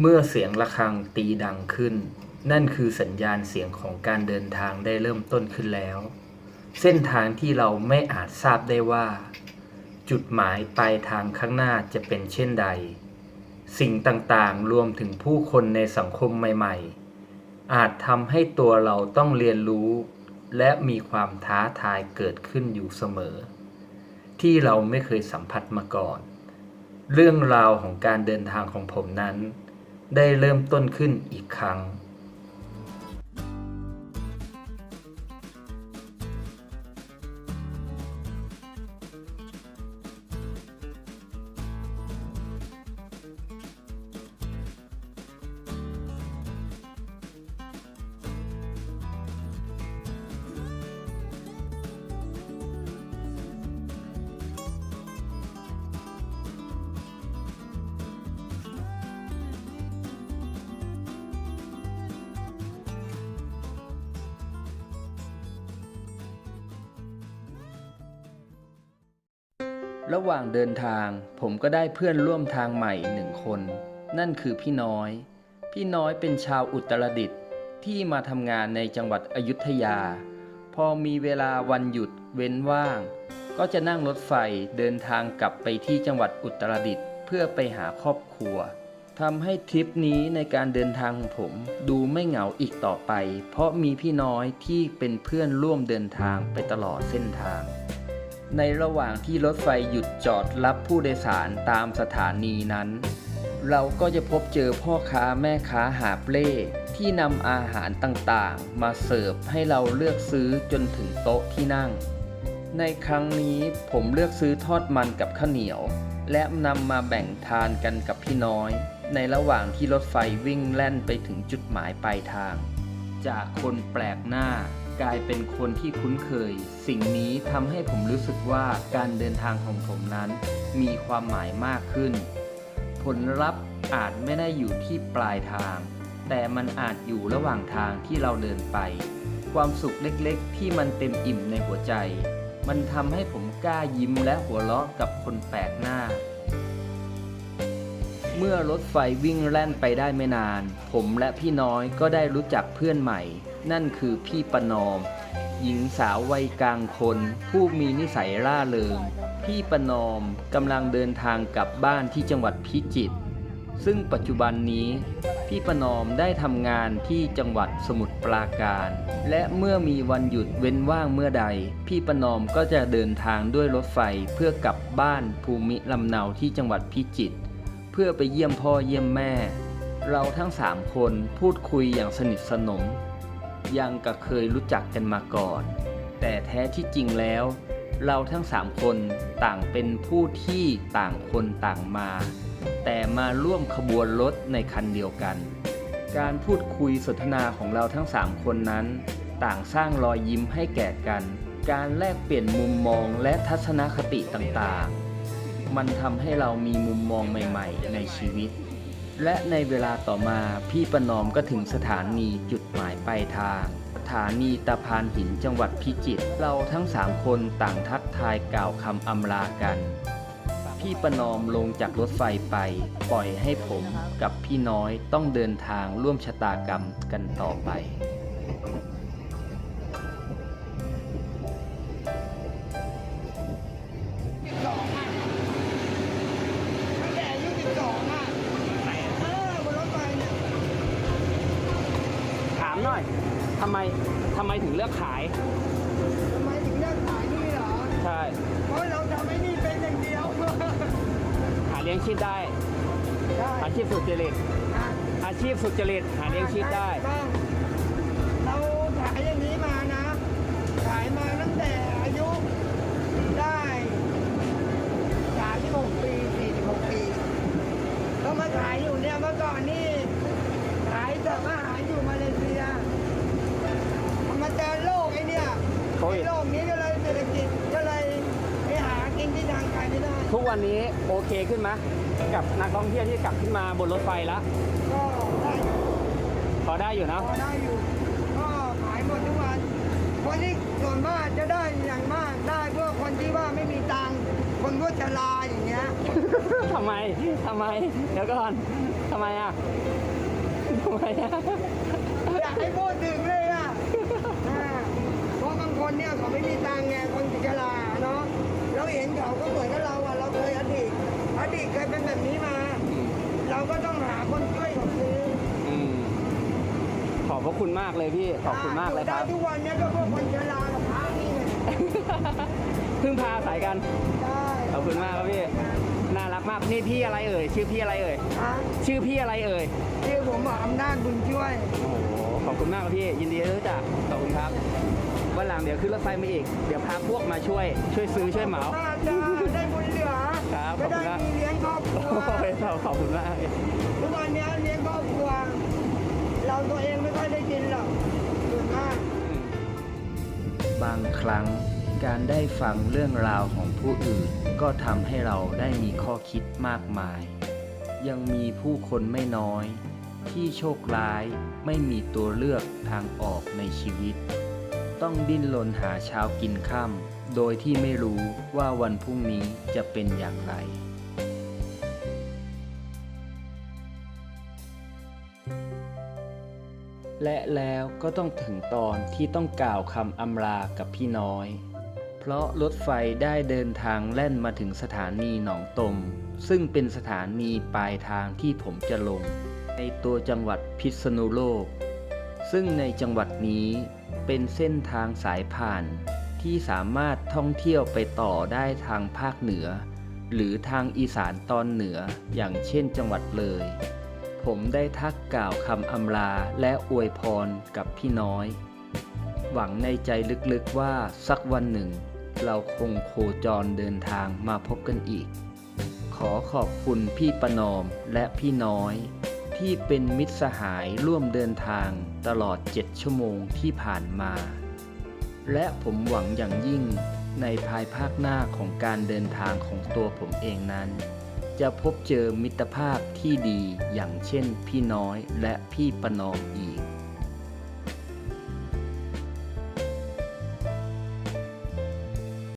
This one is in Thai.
เมื่อเสียงะระฆังตีดังขึ้น นั่นคือสัญญาณเสียงของการเดินทางได้เริ่มต้นขึ้นแล้ว เส้นทางที่เราไม่อาจทราบได้ว่า จุดหมายปลายทางข้างหน้าจะเป็นเช่นใด สิ่งต่างๆรวมถึงผู้คนในสังคมใหม่ ๆ อาจทำให้ตัวเราต้องเรียนรู้ และมีความท้าทายเกิดขึ้นอยู่เสมอ ที่เราไม่เคยสัมผัสมาก่อน เรื่องราวของการเดินทางของผมนั้น ได้เริ่มต้นขึ้นอีกครั้ง ระหว่างเดินทางผมก็ได้เพื่อนร่วมทางใหม่หนึ่งคน นั่นคือพี่น้อย พี่น้อยเป็นชาวอุตรดิตถ์ที่มาทำงานในจังหวัดอยุธยา พอมีเวลาวันหยุดเว้นว่าง ก็จะนั่งรถไฟเดินทางกลับไปที่จังหวัดอุตรดิตถ์เพื่อไปหาครอบครัวทำให้ทริปนี้ในการเดินทางของผมดูไม่เหงาอีกต่อไป เพราะมีพี่น้อยที่เป็นเพื่อนร่วมเดินทางไปตลอดเส้นทาง ในระหว่างที่รถไฟหยุดจอดรับผู้โดยสารตามสถานีนั้น เราก็จะพบเจอพ่อค้าแม่ค้าหาบเล่ที่นำอาหารต่างๆ มาเสิร์ฟให้เราเลือกซื้อจนถึงโต๊ะที่นั่ง ในครั้งนี้ผมเลือกซื้อทอดมันกับข้าวเหนียว และนำมาแบ่งทานกันกับพี่น้อย ในระหว่างที่รถไฟวิ่งแล่นไปถึงจุดหมายปลายทาง จากคนแปลกหน้า กลายเป็นคนที่คุ้นเคย สิ่งนี้ทำให้ผมรู้สึกว่าการเดินทางของผมนั้น มีความหมายมากขึ้น ผลลัพธ์อาจไม่ได้อยู่ที่ปลายทาง แต่มันอาจอยู่ระหว่างทางที่เราเดินไป ความสุขเล็กๆ ที่มันเต็มอิ่มในหัวใจ มันทำให้ผมกล้ายิ้มและหัวเราะกับคนแปลกหน้าเมื่อรถไฟวิ่งแล่นไปได้ไม่นาน ผมและพี่น้อยก็ได้รู้จักเพื่อนใหม่ นั่นคือพี่ประนอม หญิงสาววัยกลางคน ผู้มีนิสัยร่าเริง พี่ประนอมกำลังเดินทางกลับบ้านที่จังหวัดพิจิตรซึ่งปัจจุบันนี้ พี่ประนอมได้ทำงานที่จังหวัดสมุทรปราการ และเมื่อมีวันหยุดเว้นว่างเมื่อใด พี่ประนอมก็จะเดินทางด้วยรถไฟเพื่อกลับบ้านภูมิลำเนาที่จังหวัดพิจิตรเพื่อไปเยี่ยมพ่อเยี่ยมแม่ เราทั้งสามคนพูดคุยอย่างสนิทสนม ยังกับเคยรู้จักกันมาก่อน แต่แท้ที่จริงแล้ว เราทั้งสามคนต่างเป็นผู้ที่ต่างคนต่างมา แต่มาร่วมขบวนรถในคันเดียวกัน การพูดคุยสนทนาของเราทั้งสามคนนั้น ต่างสร้างรอยยิ้มให้แก่กัน การแลกเปลี่ยนมุมมองและทัศนคติต่างๆ มันทำให้เรามีมุมมองใหม่ ๆ ในชีวิต และในเวลาต่อมาพี่ประนอมก็ถึงสถานีจุดหมายปลายทางสถานีตะพานหินจังหวัดพิจิตรเราทั้งสามคนต่างทักทายกล่าวคำอำลากัน พี่ประนอมลงจากรถไฟไป ปล่อยให้ผมกับพี่น้อยต้องเดินทางร่วมชะตากรรมกันต่อไป ไมทำไมถึงเลือกขาย ทำไมถึงเลือกขายนี่เหรอ ใช่ เพราะเราทำไอ้นี่เป็นอย่างเดียว หาเลี้ยงชีพได้ใช่อาชีพสุจริตอะอาชีพสุจริตหาเลี้ยงชีพได้ ต้องเราขายอย่างนี้มานะ ขายมาตั้งแต่อายุได้สามสิบหกปีสี่สิบหกปี ก็มาขายอยู่เนี่ยเมื่อก่อนนี่ขายเสิร์ฟอาหารอยู่มาเลเซียพอมาเจอโลกไอ้เนี่ย โควิด ไอ้โลกนี้ก็เลยเศรษฐกิจก็เลยไปหากินที่ทางไกลไม่ได้ ทุก วันนี้โอเคขึ้นไหมกับนักท่องเที่ยวที่กลับขึ้นมาบนรถไฟแล้วก็ได้อยู่พอได้อยู่เนอะพอได้อยู่ ก็ขายหมดทุกวันคนที่ส่วนมากจะได้อย่างมากได้เพื่อคนที่ว่าไม่มีตังค์คนพวกชราอย่างเงี้ยทำไมทำไม เดี๋ยวก่อนทำไมอะทำไมอะอยากให้พูดถึงเลยอะอ่าเพราะบางคนเนี่ยเขาไม่มีตังค์ไงคนชราเนาะเราเห็นเขาก็เหมือนกับเราอะเรา เคยอดีตอดีตเคยเป็นแบบนี้มา อืมเราก็ต้องหาคนช่วยเขาซื้ออืมขอบพระคุณมากเลยพี่ ขอบคุณมากเลยครับได้ทุกวันเนี้ก็พวกคนชรากับพระนี่ไงพึ่งพาอาศัยกัน ได้ขอบคุณมากครับพี่ น่ารักมาก นี่พี่อะไรเอ่ย ชื่อพี่อะไรเอ่ย ฮะชื่อพี่อะไรเอ่ย ที่ผมบอกอำนาจบุญช่วย โอ้โห ขอบคุณมากครับพี่ ยินดีที่รู้จัก ขอบคุณครับ วันหลังเดี๋ยวขึ้นรถไฟมาอีก เดี๋ยวพาพวกมาช่วย ช่วยซื้อช่วยเหมาอาจะได้บุญเหลือ ครับขจะอบคุได้ณมากมีเลี้ยงครอบครัว โอ้ยขอบคุณมากทุกวันเนี้ยเลี้ยงครอบครัว เราตัวเองไม่ค่อยได้กินหรอกส่วนมาก บางครั้งการได้ฟังเรื่องราวของผู้อื่น ก็ทำให้เราได้มีข้อคิดมากมาย ยังมีผู้คนไม่น้อย ที่โชคร้ายไม่มีตัวเลือกทางออกในชีวิต ต้องดิ้นรนหาเช้ากินค่ำ โดยที่ไม่รู้ว่าวันพรุ่งนี้จะเป็นอย่างไร และแล้วก็ต้องถึงตอนที่ต้องกล่าวคำอำลากับพี่น้อย เพราะรถไฟได้เดินทางแล่นมาถึงสถานีหนองตม ซึ่งเป็นสถานีปลายทางที่ผมจะลง ในตัวจังหวัดพิษณุโลก ซึ่งในจังหวัดนี้เป็นเส้นทางสายผ่าน ที่สามารถท่องเที่ยวไปต่อได้ทางภาคเหนือ หรือทางอีสานตอนเหนืออย่างเช่นจังหวัดเลย ผมได้ทักกล่าวคำอำลาและอวยพรกับพี่น้อย หวังในใจลึกๆว่าสักวันหนึ่ง เราคงโคจรเดินทางมาพบกันอีก ขอขอบคุณพี่ประนอมและพี่น้อย ที่เป็นมิตรสหายร่วมเดินทางตลอด 7 ชั่วโมงที่ผ่านมา และผมหวังอย่างยิ่งในภายภาคหน้าของการเดินทางของตัวผมเองนั้น จะพบเจอมิตรภาพที่ดีอย่างเช่นพี่น้อยและพี่ประนอมอีก